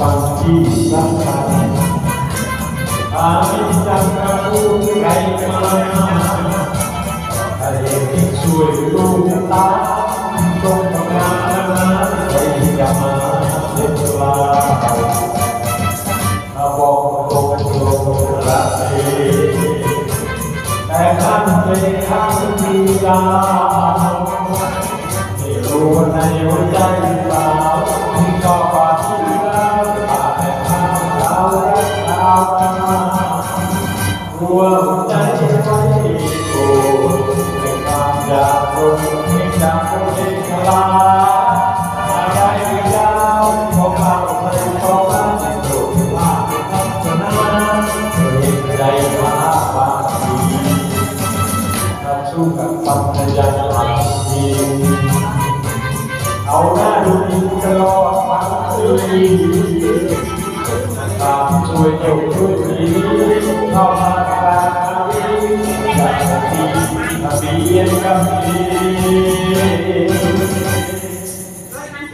पंछी आमित चक्रु गई माया हरे भिक्षु लोकता तो प्राणना गई जमा देवा अब लोक लोक राते ऐसा से हम भी जा วงใจโอ้ไม่ตามจากคนที่จากคนที่กลาอะไรคือดาวของเราไม่ต้องการตัวลาทัศนาเหตุใดมาบางทีถ้าสู้กับปัญญาบางทีเอาหน้าดูดีตลอดทั้งคืนตามช่วยเดียว เสียงกับเสียง